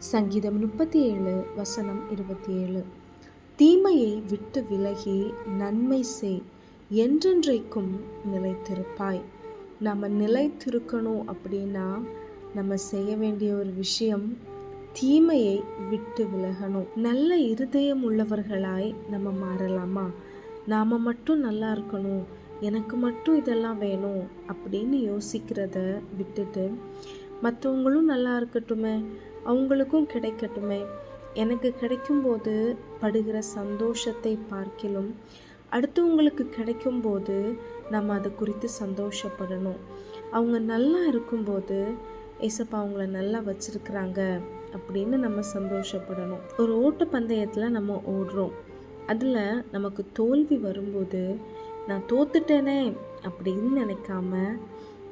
சங்கீதம் முப்பத்தி ஏழு வசனம் இருபத்தி ஏழு தீமையை விட்டு விலகி நன்மை செய் என்றென்றைக்கும் நிலைத்திருப்பாய். நம்ம நிலைத்திருக்கணும் அப்படின்னா நம்ம செய்ய வேண்டிய ஒரு விஷயம் தீமையை விட்டு விலகணும். நல்ல இருதயம் உள்ளவர்களாய் நம்ம மாறலாமா? நாம் மட்டும் நல்லா இருக்கணும் எனக்கு மட்டும் இதெல்லாம் வேணும் அப்படின்னு யோசிக்கிறத விட்டுட்டு மற்றவங்களும் நல்லா இருக்கட்டுமே அவங்களுக்கும் கிடைக்கட்டுமே. எனக்கு கிடைக்கும்போது படுகிற சந்தோஷத்தை பார்க்கிலும் அடுத்தவங்களுக்கு கிடைக்கும்போது நம்ம அதை குறித்து சந்தோஷப்படணும். அவங்க நல்லா இருக்கும்போது ஏசப்பா அவங்கள நல்லா வச்சுருக்குறாங்க அப்படின்னு நம்ம சந்தோஷப்படணும். ஒரு ஓட்ட பந்தயத்தில் நம்ம ஓடுறோம். அதில் நமக்கு தோல்வி வரும்போது நான் தோத்துட்டேனே அப்படின்னு நினைக்காம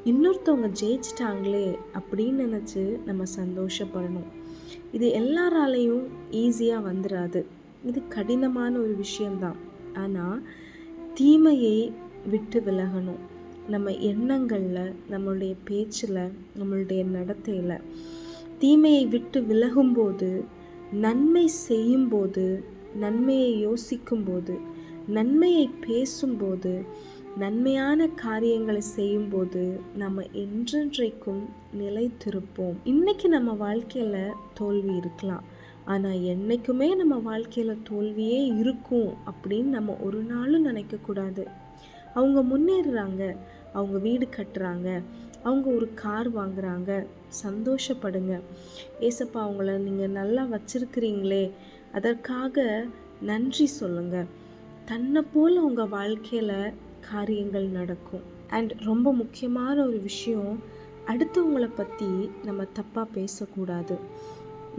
இன்னொருத்தவங்க ஜெயிச்சிட்டாங்களே அப்படின்னு நினச்சி நம்ம சந்தோஷப்படணும். இது எல்லாராலையும் ஈஸியாக வந்துடாது இது கடினமான ஒரு விஷயந்தான் ஆனால் தீமையை விட்டு விலகணும். நம்ம எண்ணங்களில் நம்மளுடைய பேச்சில் நம்மளுடைய நடத்தையில். தீமையை விட்டு விலகும்போது நன்மை செய்யும்போது நன்மையை யோசிக்கும்போது நன்மையை பேசும்போது நன்மையான காரியங்களை செய்யும்போது நம்ம என்றென்றைக்கும் நிலைத்திருப்போம். இன்னைக்கு நம்ம வாழ்க்கையில் தோல்வி இருக்கலாம். ஆனால் என்றைக்குமே நம்ம வாழ்க்கையில் தோல்வியே இருக்கும் அப்படின்னு நம்ம ஒரு நாளும் நினைக்கக்கூடாது. அவங்க முன்னேறுறாங்க அவங்க வீடு கட்டுறாங்க அவங்க ஒரு கார் வாங்குறாங்க சந்தோஷப்படுங்க. ஏசப்பா அவங்கள நீங்கள் நல்லா வச்சிருக்கிறீங்களே அதற்காக நன்றி சொல்லுங்கள் தன்னை போல் உங்கள் வாழ்க்கையில் காரியங்கள் நடக்கும். அண்ட் ரொம்ப முக்கியமான ஒரு விஷயம் அடுத்தவங்களை பற்றி நம்ம தப்பாக பேசக்கூடாது.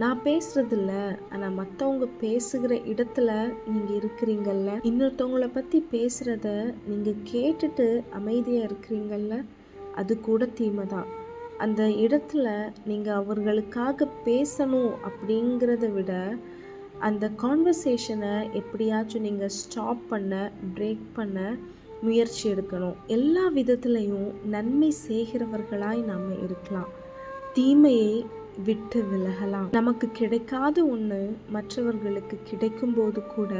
நான் பேசுகிறதில்ல ஆனால் மற்றவங்க பேசுகிற இடத்துல நீங்கள் இருக்கிறீங்கல்ல இன்னொருத்தவங்கள பற்றி பேசுகிறத நீங்கள் கேட்டுட்டு அமைதியாக இருக்கிறீங்கல்ல அது கூட தீமை தான். அந்த இடத்துல நீங்கள் அவர்களுக்காக பேசணும் அப்படிங்கிறத விட அந்த கான்வர்சேஷனை எப்படியாச்சும் நீங்கள் ஸ்டாப் பண்ண பிரேக் பண்ண முயற்சி எடுக்கணும். எல்லா விதத்துலேயும் நன்மை செய்கிறவர்களாய் நாம் இருக்கலாம். தீமையை விட்டு விலகலாம். நமக்கு கிடைக்காத ஒன்று மற்றவர்களுக்கு கிடைக்கும்போது கூட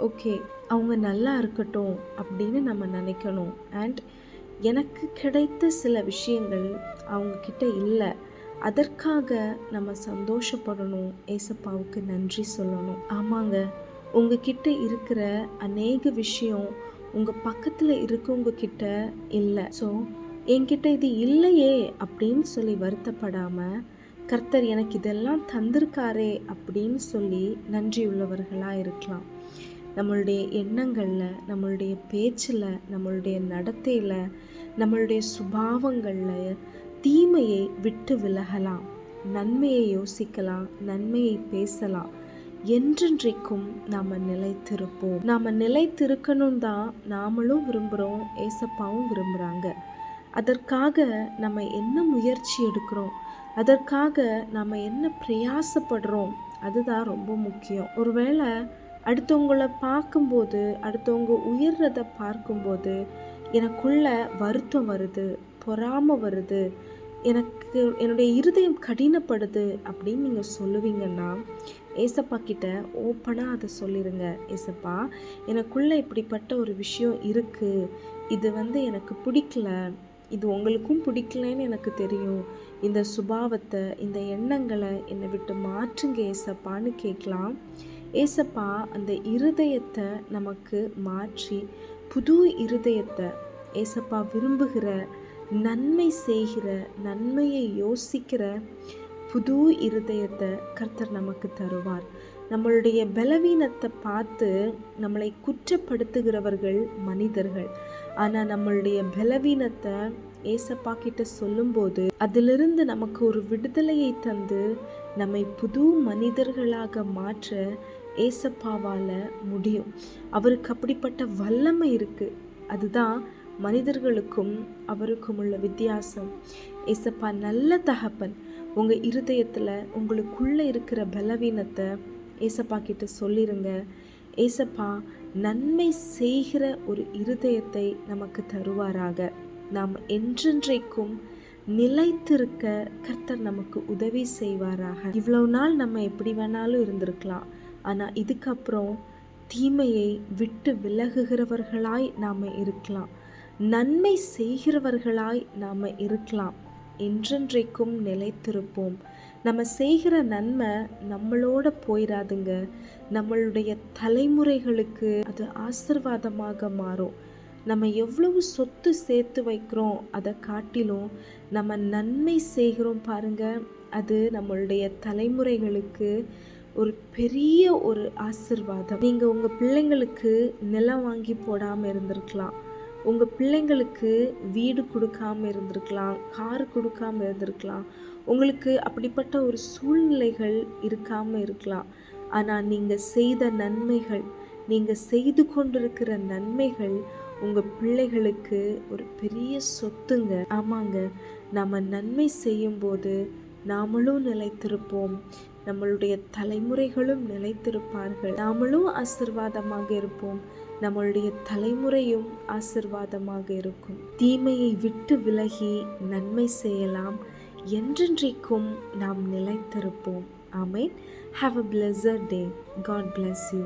ஓகே அவங்க நல்லா இருக்கட்டும் அப்படின்னு நம்ம நினைக்கணும். அண்ட் எனக்கு கிடைத்த சில விஷயங்கள் அவங்கக்கிட்ட இல்லை. அதற்காக நம்ம சந்தோஷப்படணும். ஏசப்பாவுக்கு நன்றி சொல்லணும். ஆமாங்க உங்ககிட்ட இருக்கிற அநேக விஷயம் உங்கள் பக்கத்தில் இருக்கவங்க கிட்ட இல்லை. ஸோ என்கிட்ட இது இல்லையே அப்படின்னு சொல்லி வருத்தப்படாமல் கர்த்தர் எனக்கு இதெல்லாம் தந்திருக்காரே அப்படின்னு சொல்லி நன்றி உள்ளவர்களாக இருக்கலாம். நம்மளுடைய எண்ணங்களில் நம்மளுடைய பேச்சில் நம்மளுடைய நடத்தையில் நம்மளுடைய சுபாவங்களில் தீமையை விட்டு விலகலாம். நன்மையை யோசிக்கலாம் நன்மையை பேசலாம். என்றென்றைக்கும் நாம் நிலைத்திருப்போம். நாம் நிலைத்திருக்கணும் தான் நாமளும் விரும்புகிறோம் ஏசப்பாவும் விரும்புகிறாங்க அதற்காக நம்ம என்ன முயற்சி எடுக்கிறோம்? அதற்காக நம்ம என்ன பிரயாசப்படுறோம்? அதுதான் ரொம்ப முக்கியம். ஒருவேளை அடுத்தவங்கள பார்க்கும்போது அடுத்தவங்க உயர்றதை பார்க்கும்போது எனக்குள்ள வருத்தம் வருது பொறாமை வருது. எனக்கு என்னுடைய இருதயம் கடினப்படுது அப்படின்னு நீங்கள் சொல்லுவீங்கன்னா ஏசப்பா கிட்ட ஓப்பனாக அதை சொல்லிடுங்க ஏசப்பா எனக்குள்ளே இப்படிப்பட்ட ஒரு விஷயம் இருக்குது இது வந்து எனக்கு பிடிக்கல. இது உங்களுக்கும் பிடிக்கலன்னு எனக்கு தெரியும். இந்த சுபாவத்தை இந்த எண்ணங்களை என்னை விட்டு மாற்றுங்க ஏசப்பான்னு கேட்கலாம். ஏசப்பா அந்த இருதயத்தை நமக்கு மாற்றி புது இருதயத்தை ஏசப்பா விரும்புகிற நன்மை செய்கிற நன்மையை யோசிக்கிற புது இருதயத்தை கர்த்தர் நமக்கு தருவார். நம்மளுடைய பலவீனத்தை பார்த்து நம்மளை குற்றப்படுத்துகிறவர்கள் மனிதர்கள். ஆனால் நம்மளுடைய பலவீனத்தை ஏசப்பா கிட்ட சொல்லும்போது அதிலிருந்து நமக்கு ஒரு விடுதலையை தந்து நம்மை புது மனிதர்களாக மாற்ற ஏசப்பாவால் முடியும். அவருக்கு அப்படிப்பட்ட வல்லமை இருக்குது அதுதான் மனிதர்களுக்கும் அவருக்கும் உள்ள வித்தியாசம். ஏசப்பா நல்ல தகப்பன். உங்கள் இருதயத்தில் உங்களுக்குள்ளே இருக்கிற பலவீனத்தை ஏசப்பா கிட்ட சொல்லிடுங்க ஏசப்பா நன்மை செய்கிற ஒரு இருதயத்தை நமக்கு தருவாராக. நாம் என்றென்றைக்கும் நிலைத்திருக்க கர்த்தர் நமக்கு உதவி செய்வாராக. இவ்வளவு நாள் நம்ம எப்படி வேணாலும் இருந்திருக்கலாம். ஆனால் இதுக்கப்புறம் தீமையை விட்டு விலகுகிறவர்களாய் நாம் இருக்கலாம். நன்மை செய்கிறவர்களாய் நாம் இருக்கலாம். என்றென்றைக்கும் நிலைத்திருப்போம். நம்ம செய்கிற நன்மை நம்மளோட போயிடாதுங்க நம்மளுடைய தலைமுறைகளுக்கு அது ஆசிர்வாதமாக மாறும். நம்ம எவ்வளவு சொத்து சேர்த்து வைக்கிறோம் அதை காட்டிலும் நம்ம நன்மை செய்கிறோம் பாருங்க. அது நம்மளுடைய தலைமுறைகளுக்கு ஒரு பெரிய ஒரு ஆசிர்வாதம். நீங்கள் உங்கள் பிள்ளைங்களுக்கு நிலம் வாங்கி போடாமல் இருந்திருக்கலாம். உங்கள் பிள்ளைங்களுக்கு வீடு கொடுக்காம இருந்திருக்கலாம் கார் கொடுக்காம இருந்திருக்கலாம் உங்களுக்கு அப்படிப்பட்ட ஒரு சூழ்நிலைகள் இருக்காமல் இருக்கலாம். ஆனால் நீங்கள் செய்த நன்மைகள் நீங்கள் செய்து கொண்டிருக்கிற நன்மைகள் உங்கள் பிள்ளைகளுக்கு ஒரு பெரிய சொத்துங்க. ஆமாங்க நம்ம நன்மை செய்யும்போது நாமளும் நிலைத்திருப்போம். நம்மளுடைய தலைமுறைகளும் நிலைத்திருப்பார்கள். நாமளும் ஆசிர்வாதமாக இருப்போம். நம்மளுடைய தலைமுறையும் ஆசிர்வாதமாக இருக்கும். தீமையை விட்டு விலகி நன்மை செய்யலாம் என்றென்றைக்கும் நாம் நிலைத்திருப்போம். Amen. Have a pleasure day God bless you